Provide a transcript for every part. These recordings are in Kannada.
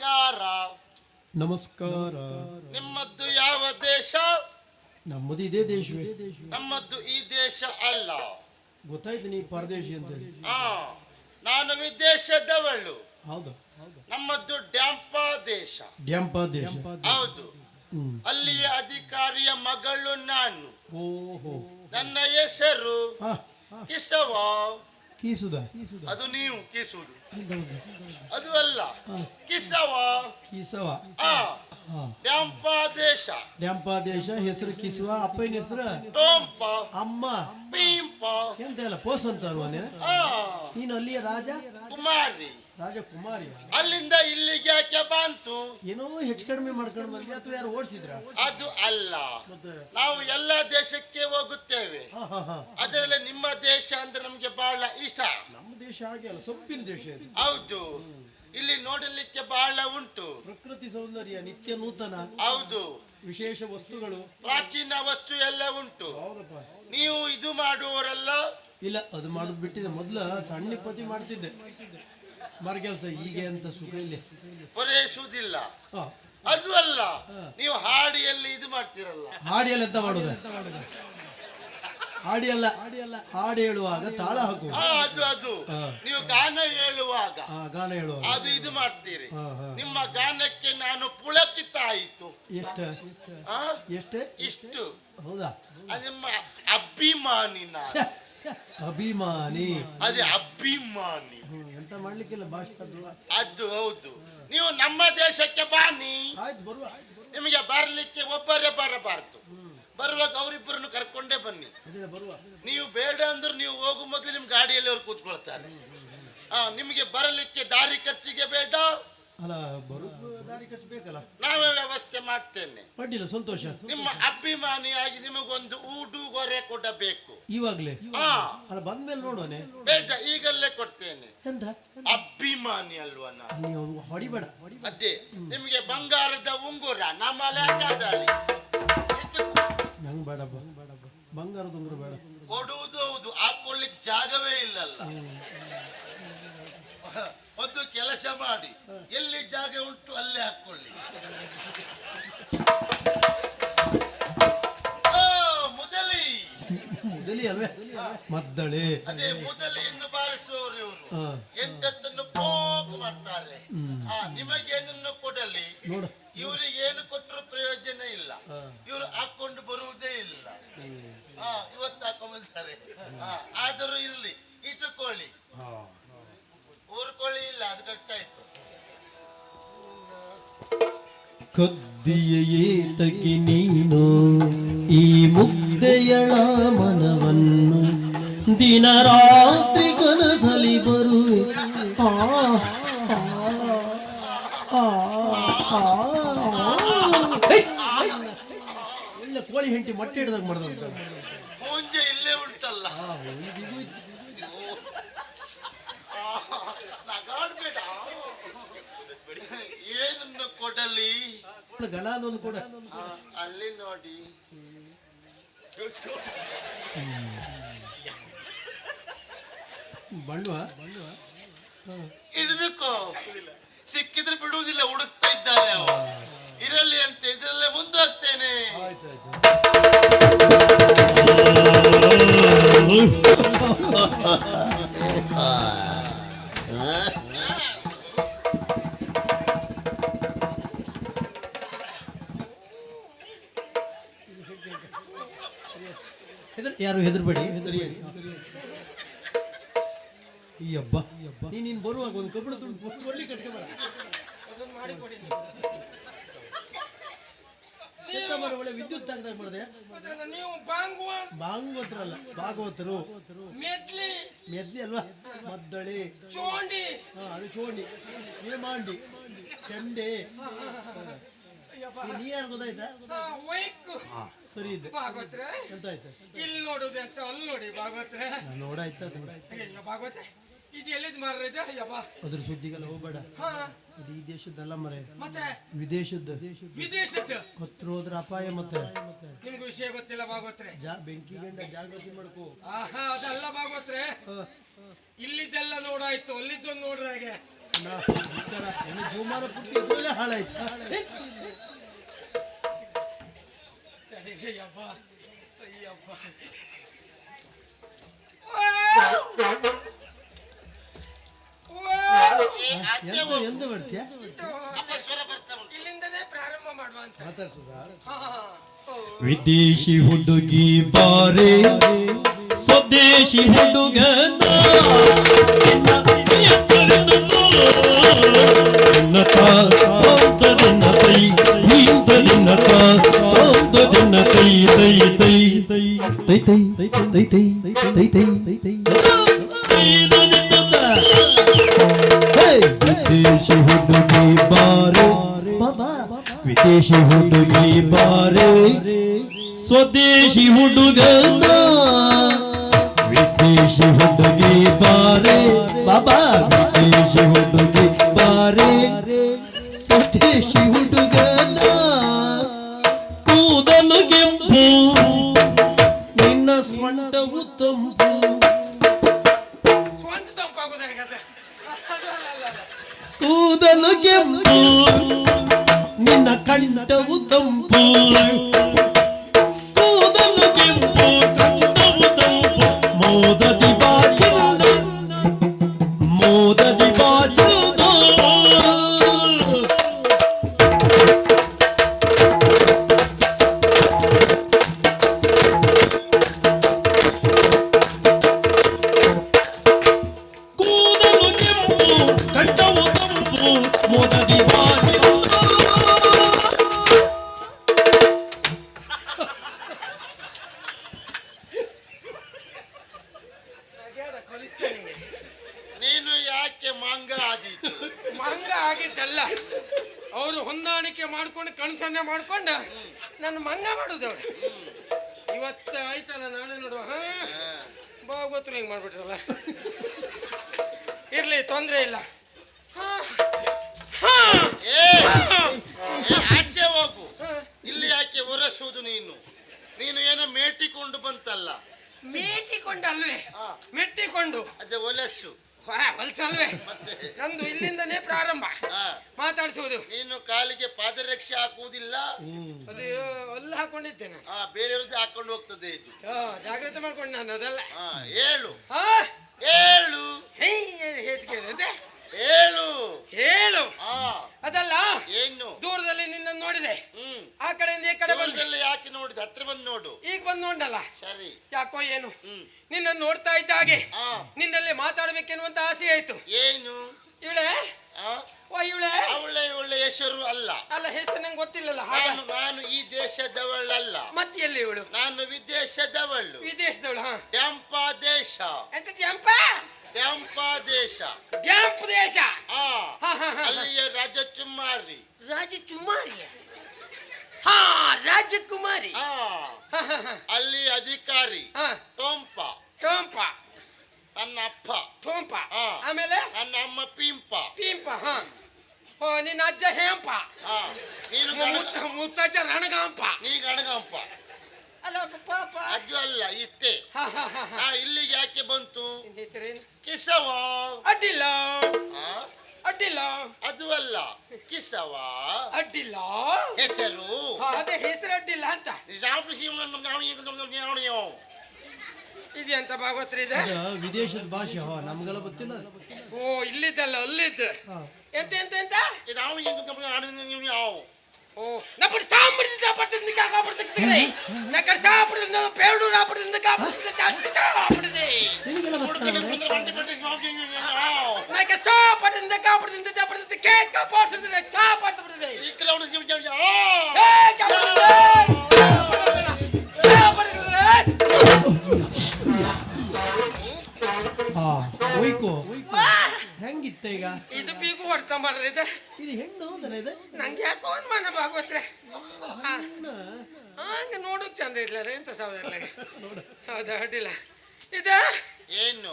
ನಮಸ್ಕಾರ. ನಮಸ್ಕಾರ. ನಿಮ್ಮದ್ದು ಯಾವ ದೇಶ? ನಮ್ಮದು ಇದೇ ದೇಶವೇ. ನಮ್ಮದ್ದು ಈ ದೇಶ ಅಲ್ಲ. ಗೊತ್ತಾಯ್ತು ನೀ ಪರದೇಶಿ ಅಂತ ಹೇಳಿ ಆ ನಾನು ವಿದೇಶದವಳು. ಹೌದು. ನಮ್ಮದ್ದು ಡ್ಯಾಂಪ ದೇಶ. ಡ್ಯಾಂಪ ದೇಶ. ಹೌದು. ಹ್ಮ್. ಅಲ್ಲಿಯ ಅಧಿಕಾರಿಯ ಮಗಳು ನಾನು. ಓಹೋ. ನನ್ನ ಹೆಸರು ಕಿಸವಾವ್ ಕಿಸವ ಕೀಸುದ? ಅದು ನೀವು ಕೀಸುದು. ಅದು ಅಲ್ಲ. ಕಿಸವ. ಕಿಸವ. ಡ್ಯಾಂಪಾದೇಶ ಡ್ಯಾಂಪಾದೇಶ ಹೆಸರು ಕಿಸುವ ಅಪ್ಪನ ಹೆಸರು? ಟೋಂಪ. ಅಮ್ಮ. ಪೀಂಪ. ಎಂತ ಎಲ್ಲ ಪೋಸ್ ಅಂತಾರು ನೀನು ಅಲ್ಲಿಯ ರಾಜ? ಕುಮಾರಿ. ರಾಜಕುಮಾರಿ ಅಲ್ಲಿಂದ ಇಲ್ಲಿಗೆ ಯಾಕೆ ಬಂತು. ಏನೋ ಹೆಚ್ಚು ಕಡಿಮೆ ಮಾಡ್ಕೊಂಡು ಬಂದ್ರೆ ಅಥವಾ ಯಾರು ಓಡಿಸಿದ್ರ? ಅದು ಅಲ್ಲ. ಮತ್ತೆ? ನಾವು ಎಲ್ಲ ದೇಶಕ್ಕೆ ಹೋಗುತ್ತೇವೆ. ಹಾ ಹಾ ಹಾ. ಅದರಲ್ಲಿ ನಿಮ್ಮ ದೇಶ ಅಂದ್ರೆ ನಮ್ಗೆ ಬಹಳ ಇಷ್ಟ. ನಮ್ಮ ದೇಶ ಹಾಗೆ ಅಲ್ಲ ಸೊಪ್ಪಿನ ದೇಶ ಇದು. ಹೌದು. ಇಲ್ಲಿ ನೋಡಲಿಕ್ಕೆ ಬಹಳ ಉಂಟು. ಪ್ರಕೃತಿ ಸೌಂದರ್ಯ ನಿತ್ಯ ನೂತನ. ಹೌದು. ವಿಶೇಷ ವಸ್ತುಗಳು. ಪ್ರಾಚೀನ ವಸ್ತು ಎಲ್ಲ ಉಂಟು. ಹೌದಪ್ಪ. ನೀವು ಇದು ಮಾಡುವವರಲ್ಲ. ಇಲ್ಲ ಅದು ಮಾಡೋದು ಬಿಟ್ಟಿದೆ. ಮೊದ್ಲ ಸಣ್ಣ ಪತಿ ಮಾಡ್ತಿದ್ದೆ. ಮರಗೆಲ್ಸ ಹೀಗೆ ಅಂತ ಸುಖ ಇಲ್ಲಿ. ಪೂರೈಸುವುದಿಲ್ಲ. ಅದು ಅಲ್ಲ ನೀವು ಹಾಡಿಯಲ್ಲಿ ಇದು ಮಾಡ್ತೀರಲ್ಲ. ಹಾಡಿಯಲ್ಲಿ ಎಂತ ಮಾಡುದು? ಹಾಡಿ ಅಲ್ಲ ಹಾಡು ಹೇಳುವಾಗ ತಾಳ ಹಾಕು ಹಾ ಅದು ಅದು. ನೀವು ಗಾನ ಹೇಳುವಾಗ ಹಾ ಗಾನ ಹೇಳುವಾಗ. ಅದು ಇದು ಮಾಡ್ತೀರಿ. ನಿಮ್ಮ ಗಾನಕ್ಕೆ ನಾನು ಪುಳಕಿತ ಆಯಿತು ಎಷ್ಟ? ಎಷ್ಟೇ? ಇಷ್ಟು. ಹೌದಾ? ನಿಮ್ಮ ಅಭಿಮಾನಿ ನಾನು. ಛೆ, ಅಭಿಮಾನಿ. ಅದೇ ಅಭಿಮಾನಿ. ಹ್ಮ್, ಎಂತ ಮಾಡ್ಲಿಕ್ಕಿಲ್ಲ ಅದು. ಹೌದು. ನೀವು ನಮ್ಮ ದೇಶಕ್ಕೆ ಬಾನಿ. ಆಯ್ತು ಬರುವ. ನಿಮಗೆ ಬರಲಿಕ್ಕೆ ಒಬ್ಬರೇ ಬರಬಾರದು. ಬರುವಾಗ ಅವರಿಬ್ಬರನ್ನು ಕರ್ಕೊಂಡೇ ಬನ್ನಿ. ಅದೇ ಬರುವ. ನೀವು ಬೇಡ ಅಂದ್ರೆ ನೀವು ಹೋಗು ಮೊದಲು ನಿಮ್ ಗಾಡಿಯಲ್ಲಿ ಅವ್ರು ಕೂತ್ಕೊಳ್ತಾರೆ. ಆ ನಿಮಗೆ ಬರಲಿಕ್ಕೆ ದಾರಿ ಖರ್ಚಿಗೆ ಬೇಡ. ಅಲ್ಲ ಬರು ದಾರಿ ಖರ್ಚು ಬೇಕಲ್ಲ ನಾವೇ ವ್ಯವಸ್ಥೆ ಮಾಡ್ತೇನೆ. ಅಡ್ಡಿಲ್ಲ ಸಂತೋಷ ನಿಮ್ಮ ಅಭಿಮಾನಿಯಾಗಿ ನಿಮಗೊಂದು ಉಡುಗೊರೆ ಕೊಡಬೇಕು. ಇವಾಗಲೇ? ಹಾ. ಅಲ್ಲ ಬಂದ್ಮೇಲೆ ನೋಡೋಣ. ಬೇಡ ಈಗಲ್ಲೇ ಕೊಡ್ತೇನೆ. ಎಂತ? ಅಭಿಮಾನಿ ಅಲ್ವಾ ನಾನು ನೀವು ಹೊಡಿಬೇಡ. ಅದೇ ನಿಮಗೆ ಬಂಗಾರದ ಉಂಗುರ ನಮ್ಮಲ್ಲಿ ನಂಗೆ ಬೇಡಪ್ಪ ಬಂಗಾರದ ಉಂಗುರ ಬೇಡ. ಕೊಡುವುದು ಹೌದು ಹಾಕೊಳ್ಳಿಕ್ ಜಾಗವೇ ಇಲ್ಲಲ್ಲ. ಮಾಡಿ. ಎಲ್ಲಿ ಜಾಗ ಉಂಟು ಅಲ್ಲೇ ಹಾಕೊಳ್ಳಿ. ಮೊದಲಿ. ಮುದಲಿ ಅಲ್ವೇ? ಮದ್ದಳೆ. ಅದೇ ಮೊದಲಿಯನ್ನು ಬಾರಿಸುವವರು ಇವರು. ಎಂಟತ್ತನ್ನು ಪೋಕ್ ಮಾಡ್ತಾರೆ. ನಿಮಗೇನನ್ನು ಕೊಡಲಿ. ಇವರಿಗೆ ಏನು ಕೊಟ್ಟರು ಪ್ರಯೋಜನ ಇಲ್ಲ. ಇವರು ಹಾಕೊಂಡು ಬರುವುದೇ ಇಲ್ಲ. ಹಾ ಇವತ್ತು ಹಾಕೊಂಡ್ಬಂತಾರೆ ಹಾ, ಆದರೂ ಇರ್ಲಿ. ಇಟ್ಟುಕೊಳ್ಳಿ. ಊರ್ಕೊಳ್ಳಿ ಇಲ್ಲ ಅದು ಕದ್ದಿಯ ತಗಿ ನೀನು ಈ ಮುಗ್ಧೆಯಳ ಮನವನ್ನು ದಿನ ರಾತ್ರಿ ಕನಸಲಿ ಬರುವೆ. ಆ, ಕೋಳಿ ಹೆಂಟಿ ಮೊಟ್ಟೆ ಹಿಡ್ದಾಗ ಮಾಡ್ದಂತ. ಮುಂಜೆ ಇಲ್ಲೇ ಉಂಟಲ್ಲ. ಕೊಡಲಿ ಗಲಾದೊಂದು ಕೂಡ. ಆ, ಅಲ್ಲಿ ನೋಡಿ. ಬಣ್ಣ ಹಿಡಿದುಕೋ. ಸಿಕ್ಕಿದ್ರೆ ಬಿಡುವುದಿಲ್ಲ ಹುಡುಕ್ತಾ ಇದ್ದಾರೆ ಅವ ಇರಲಿ ಅಂತ ಇದರಲ್ಲೇ ಮುಂದುವರ್ತೇನೆ ಹೆದರ್ ಯಾರು ಹೆದರ್ಬೇಡಿ. ಈ ಹಬ್ಬ. ನೀ ನೀನು ಬರುವಾಗ ಒಂದು ಕಬ್ಬಣ ತುಂಡು ಕೊಡ್ಲಿ ಕಟ್ಕೊಂಬರ ಒಳ್ಳೆ ವಿದ್ಯುತ್ ತಾಗ್ದಾಗ ಮಾಡಿದೆ. ಭಾಗವತರಲ್ಲ ಭಾಗವತರು. ಮೆದ್ಲಿ ಅಲ್ವಾ? ಮದ್ದಳಿ. ಚೋಂಡಿ. ಅದು ಚೋಂಡಿ. ನೀಮಾಂಡಿ ಚಂಡೆ. ನೀ ಯಾರು ಗೊತ್ತಾಯ್ತಾ? ಆ, ವೈಕ್. ಹಾ ಸರಿ ಇದೆ. ಭಾಗವತ್ರೆ. ಇಲ್ಲಿ ನೋಡುದು ಅಂತ ಅಲ್ಲಿ ನೋಡಿ ಭಾಗವತ್ರೆ. ನಾನು ನೋಡಾಯ್ತಾ? ಭಾಗವತ್ರೆ. ಇದು ಎಲ್ಲಿದ್ ಮರ ಇದೆ? ಅದ್ರ ಸುದ್ದಿಗೆಲ್ಲ ಹೋಗ್ಬೇಡ. ಹಾ. ಈ ದೇಶದ್ದಲ್ಲ ಮರ ಮತ್ತೆ? ವಿದೇಶದ್ದು. ವಿದೇಶದ್ದು. ಹತ್ರ ಹೋದ್ರ ಅಪಾಯ ಮತ್ತೆ. ನಿಮ್ಗೆ ವಿಷಯ ಗೊತ್ತಿಲ್ಲ ಭಾಗವತ್ರೆ. ಜಾ ಬೆಂಕಿ ಗಂಡ ಜಾಗೃತಿ ಮಾಡ್ಕೋ. ಆಹಾ ಅದಲ್ಲ ಭಾಗವತ್ರೆ. ಇಲ್ಲಿದ್ದೆಲ್ಲ ನೋಡಾಯ್ತು ಅಲ್ಲಿದ್ದೊಂದು ನೋಡ್ರ ಹಾಗೆ. ನಮಸ್ಕಾರ. ಪುಟ್ಟಿ ಇದ್ರಲ್ಲೇ ಹಾಳಾಯ್ತು. ಅಯ್ಯಪ್ಪ ಅಯ್ಯಪ್ಪ ಏ, ಆಚೆ ಎಂತ ಹೋಗು. ಎಂತ ಮಾಡ್ತೀಯ ಅಪಸ್ವರ ಬರ್ತಾ ಉಂಟು ಇಲ್ಲಿಂದನೇ ಪ್ರಾರಂಭ ಮಾಡುವ ಅಂತ ಮಾತಾಡ್ಸದ ಹಾ, ಹಾ. ಓ. ವಿದೇಶಿ ಹುಡುಗಿ ಬಾರೆ ಸ್ವದೇಶಿ ಹುಡುಗನ ವಿದೇಶಿ ಹುಡುಗಿ ಬಾರೆ ವಿದೇಶಿ ಹುಡುಗಿ ಕೆಂಪು ನಿನ್ನ ಕಂಠವು ಮಂಗ ಆಗಿದ್ದಲ್ಲ. ಅವರು ಹೊಂದಾಣಿಕೆ ಮಾಡ್ಕೊಂಡು ಕಣ್ಸನ್ನೆ ಮಾಡ್ಕೊಂಡ ನನ್ನ ಮಂಗ ಮಾಡುದು ಇವತ್ತ ಆಯ್ತಲ್ಲ ನಾಳೆ ನೋಡುವ. ಬಾ ಭಾಗವತರು ಹಿಂಗೆ ಮಾಡ್ಬಿಟ್ರಲ್ಲ. ಇರ್ಲಿ ತೊಂದರೆ ಇಲ್ಲ. ಆಚೆ ಹೋಗು. ಇಲ್ಲಿ ಯಾಕೆ ಒರೆಸುವುದು ನೀನು? ನೀನು ಏನೋ ಮೇಟಿಕೊಂಡು ಬಂತಲ್ಲ. ಮೇಟಿಕೊಂಡು ಅಲ್ವೇ ಹಾ. ಮೆಟ್ಟಿಕೊಂಡು? ಅದೇ ಒಲೆಸು. ಹೊಲ್ಸಲ್ವೇ ನಂದು ಇಲ್ಲಿಂದನೇ ಪ್ರಾರಂಭ. ಮಾತಾಡಿಸುವುದು. ನೀನು ಕಾಲಿಗೆ ಪಾದರಕ್ಷೆ ಹಾಕುವುದಿಲ್ಲ? ಅದು ಹೊಲ್ಲು ಹಾಕೊಂಡಿದ್ದೇನೆ. ಆ ಬೇರೆಯವ್ರದ್ದು ಹಾಕೊಂಡು ಹೋಗ್ತದೆ ಇದು. ಜಾಗ್ರತೆ ಮಾಡ್ಕೊಂಡು ನಾನು ಅದಲ್ಲ. ಹಾ ಹೇಳು. ಹಾ. ಹೇಳು. ಹೇ ಹೇಸಿಗೆ ಹೇಳು. ಹೇಳು. ಹಾ. ಅದಲ್ಲ ಏನು? ದೂರದಲ್ಲಿ ನಿನ್ನ ನೋಡಿದೆ. ಹ್ಮ್. ಆ ಕಡೆಯಿಂದ ಈ ಕಡೆ ನೋಡಿದ ಹತ್ರ ಬಂದು ನೋಡು. ಈಗ ಬಂದು ನೋಡಲ್ಲ ಸರಿ. ಯಾಕೋ ಏನು? ನಿನ್ನ ನೋಡ್ತಾ ಇದ್ದ ಹಾಗೆ ನಿನ್ನಲ್ಲಿ ಮಾತಾಡ್ಬೇಕೆನ್ನುವಂತ ಆಸೆ ಆಯ್ತು. ಏನು? ಇವಳೆ? ಆ? ಓ ಇವಳೆ? ಅವಳೆ ಒಳ್ಳೆ ಹೆಸರು ಅಲ್ಲ. ಅಲ್ಲ ಹೆಸರು ನಂಗೆ ಗೊತ್ತಿಲ್ಲಲ್ಲ ನಾನು ನಾನು ಈ ದೇಶದವಳಲ್ಲ. ಮತ್ತೆ ಎಲ್ಲಿ ಇವಳು? ನಾನು ವಿದೇಶದವಳು. ವಿದೇಶದವಳು ಹಾ. ಡ್ಯಾಂಪ ದೇಶ. ಎಂತ ದ್ಯಾಂಪ ಡ್ಯಾಂಪ ದೇಶ. ದ್ಯಾಂಪ ದೇಶ? ಹಾ, ಹಾ, ರಾಜ ಚುಮ್ಮಾರಿ ರಾಜಕುಮಾರಿ ರಾಜಕುಮಾರಿಯ ಹಾ ರಾಜಕುಮಾರಿ. ಆ ಅಲ್ಲಿ ಅಧಿಕಾರಿ ಹಾ. ಟೋಂಪ. ಟೋಂಪ. ನನ್ನ ಅಪ್ಪ ಟೋಂಪ. ಹಾ. ಆಮೇಲೆ? ನನ್ನ ಅಮ್ಮ ಪಿಂಪ. ಪಿಂಪ ಹಾ. ಓ ನಿನ್ನ ಅಜ್ಜ ಹೇಂಪ. ಆ ನೀನು ಮುತ್ತ ಮುತ್ತಜ್ಜ ರಣಗಾಂಪ. ನೀ ಗಣಗಂಪ. ಅಲ್ಲ ಪಾಪ. ಅದು ಅಲ್ಲ ಇಷ್ಟೇ. ಹಾ ಹಾ ಹಾ ಹಾ. ಆ ಇಲ್ಲಿಗೆ ಯಾಕೆ ಬಂತು? ನಿನ್ ಹೆಸರೇನು? ಕಿಸವ ಅಡ್ಡಿಲ್ಲ. ಆ ಅಡ್ಡಿಲ್ಲ. ಅದು ಅಲ್ಲ. ಕಿಸವ. ಅಡ್ಡಿಲ್ಲ. ಹೆಸರು. ಹಾ, ಅದೇ ಹೆಸರು ಅಡ್ಡಿಲ್ಲ ಅಂತ. ಇದೆಯಂತ ಭಾಗವತ್ರ ಇದೆ. ವಿದೇಶದ ಭಾಷೆ ಹೋ ನಮ್ಗೆಲ್ಲ ಗೊತ್ತಿಲ್ಲ. ಓ ಇಲ್ಲಿದ್ದಲ್ಲ ಅಲ್ಲಿದ್ದು. ಹಾ. ಎಂತ ಎಂತ ಎಂತ? அப்படி சாப்பிடுறது சாப்பிடுறது இருந்து காப்பாடுறது நான் கடை சாப்பிடுறது இருந்தது பேடு சாப்பிடுறது இருந்து காப்பாடுறது சாப்பிடுறது. நான் சாப்பாடு இருந்து காப்பாடுறது இருந்து சாப்பிடுறது கேக்க போடுறது சாப்பாடு சாப்பிடுறது சாப்பாடு ஓய்கோ ಹೆಂಗಿತ್ತ ಈಗ? ಇದು ಬೀಗು ಹೊಡ್ತಾ ಇದೆ. ಇದು ಹೆಂಗ್ ಹೌದಲ್ಲ ಇದು? ನಂಗೆ ಯಾಕೋ ಮನ ಭಾಗವತ್ರೆ? ಹಂಗ? ನೋಡಕ್ ಚಂದ ಇದ್ಲಾರ ರೀ ಎಂತ ಸಾವಿರ ಹೌದಾ ಅಡ್ಡಿಲ್ಲ. ಇದ? ಏನು?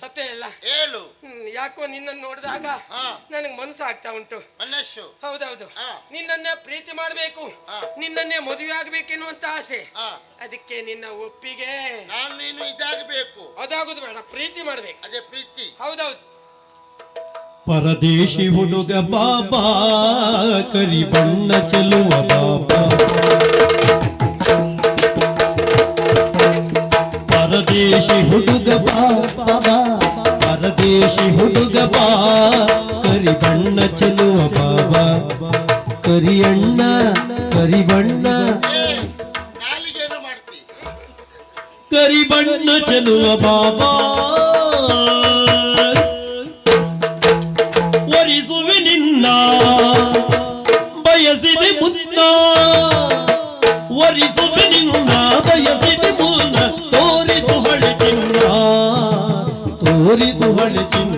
ಸತ್ಯ ಇಲ್ಲ ಹೇಳು. ಹ್ಮ್, ಯಾಕೋ ನಿನ್ನನ್ನು ನೋಡಿದಾಗ ಹಾ. ನನಗೆ ಮನಸ್ಸು ಆಗ್ತಾ ಉಂಟು. ಮನಸ್ಸು. ಹೌದೌದು. ಹಾ. ನಿನ್ನನ್ನೇ ಪ್ರೀತಿ ಮಾಡಬೇಕು. ಹಾ. ನಿನ್ನನ್ನೇ ಮದುವೆ ಆಗ್ಬೇಕೆನ್ನುವಂತ ಆಸೆ. ಹಾ. ಅದಕ್ಕೆ ನಿನ್ನ ಒಪ್ಪಿಗೆ. ನಾನು ನೀನು ಇದಾಗಬೇಕು. ಅದಾಗುದು ಬೇಡ ಪ್ರೀತಿ ಮಾಡ್ಬೇಕು. ಅದೇ ಪ್ರೀತಿ. ಹೌದೌದು. ಪರದೇಶಿ ಹುಡುಗ ಬಾಬಾ ಕರಿ ಬಣ್ಣ ಚೆಲುವ ಬಾಬಾ. ಪರದೇಶಿ ಹುಡುಗ ಬಾಬಾ ಪರದೇಶಿ ಹುಡುಗ ಬಾ. ಕರಿ ಬಣ್ಣ ಚೆಲುವ ಬಾಬಾ ಕರಿ ಬಣ್ಣ. ಏ ಕಾಲಿಗೇನು ಮಾಡ್ತಿ. ಕರಿ ಬಣ್ಣ ಚೆಲುವ ಬಾಬಾ ತೋರಿಸು ಹೊಳೆ ಚಿನ್ನ.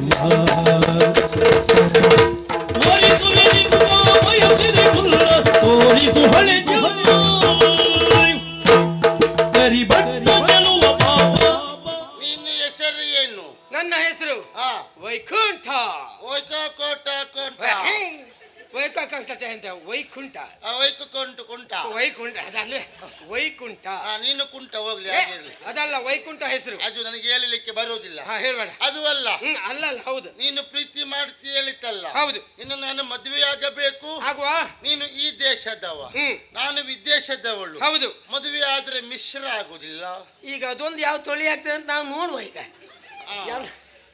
ವೈಕುಂಠ ಅದಲ್ಲೇ ವೈಕುಂಠ. ಆ, ನೀನು ಕುಂಟ ಹೋಗ್ಲಿ ಏ, ಹಾಗಿರ್ಲಿ ಅದಲ್ಲ ವೈಕುಂಠ ಹೆಸರು. ಅದು ನನಗೆ ಹೇಳಲಿಕ್ಕೆ ಬರುವುದಿಲ್ಲ. ಹಾ ಹೇಳ್ಬೇಡ. ಅದು ಅಲ್ಲ. ಹ್ಮ್ ಅಲ್ಲ ಅಲ್ಲ ಹೌದು. ನೀನು ಪ್ರೀತಿ ಮಾಡ್ತಿ ಹೇಳಿತಲ್ಲ ಹೌದು. ಇನ್ನು ನಾನು ಮದುವೆಯಾಗಬೇಕು ಆಗುವ? ನೀನು ಈ ದೇಶದವ. ಹ್ಮ್. ನಾನು ವಿದೇಶದವಳು. ಹೌದು. ಮದುವೆ ಆದ್ರೆ ಮಿಶ್ರ ಆಗುದಿಲ್ಲ ಈಗ ಅದೊಂದು ಯಾವ ತೊಳಿ ಆಗ್ತದೆ ಅಂತ ನಾವು ನೋಡುವ ಈಗ. ಆ,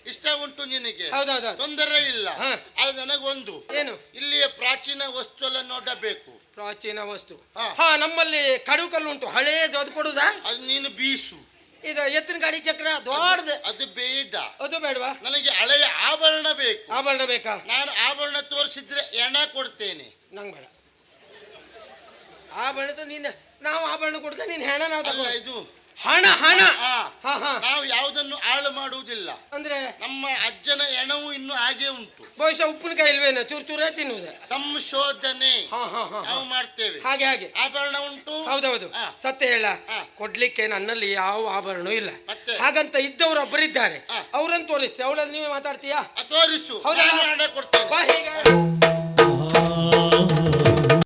ಇಷ್ಟ ಉಂಟು ನಿನಗೆ? ತೊಂದರೆ ಇಲ್ಲ. ಹಾ. ಅದು ನನಗೊಂದು. ಏನು? ಇಲ್ಲಿಯ ಪ್ರಾಚೀನ ವಸ್ತು ಎಲ್ಲ ನೋಡಬೇಕು. ಪ್ರಾಚೀನ ವಸ್ತು. ಹಾ. ಹಾ ನಮ್ಮಲ್ಲಿ ಕಡು ಕಲ್ಲು ಉಂಟು. ಹಳೇದು ಅದು ಕೊಡುದಾ? ಅದು ನೀನು ಬೀಸು. ಇದು ಎತ್ತಿನ ಗಾಡಿ ಚಕ್ರ ದೊಡ್ಡದು. ಅದು ಬೇಡ. ಅದು ಬೇಡವಾ? ನನಗೆ ಹಳೆಯ ಆಭರಣ ಬೇಕು. ಆಭರಣ ಬೇಕಾ? ನಾನು ಆಭರಣ ತೋರಿಸಿದ್ರೆ ಎಣ ಕೊಡ್ತೇನೆ. ನಂಗೆ ಬೇಡ. ಆಭರಣ ನೀನು ನಾವು ಆಭರಣ ಕೊಡ್ಕ ನೀನು ಹೆಣ ನಾವು ಅಲ್ಲ. ಇದು ಹಣ ಹಣ. ಆ, ಹಾ. ಹಾ ನಾವು ಯಾವುದನ್ನು ಆಳು ಮಾಡುವುದಿಲ್ಲ. ಅಂದ್ರೆ? ನಮ್ಮ ಅಜ್ಜನ ಎಣವು ಇನ್ನು ಹಾಗೆ ಉಂಟು. ಬಹುಶಃ ಉಪ್ಪಿನಕಾಯಿ ಇಲ್ವೇನೋ ಚೂರು ಚೂರೇ ತಿನ್ನುವುದು? ಸಂಶೋಧನೆ. ನಾವು ಮಾಡ್ತೇವೆ. ಹಾಗೆ ಹಾಗೆ. ಆಭರಣ ಉಂಟು? ಹೌದೌದು. ಸತ್ಯ ಹೇಳ. ಕೊಡ್ಲಿಕ್ಕೆ ನನ್ನಲ್ಲಿ ಯಾವ ಆಭರಣ ಇಲ್ಲ. ಹಾಗಂತ ಇದ್ದವರು ಒಬ್ಬರಿದ್ದಾರೆ. ಅವರನ್ನು ತೋರಿಸ್ತೇವೆ ತೋರಿಸ್ತೆ. ಅವಳಲ್ಲಿ ನೀವೇ ಮಾತಾಡ್ತೀಯಾ? ತೋರಿಸು. ಹೌದಾ? ಕೊಡ್ತೇವೆ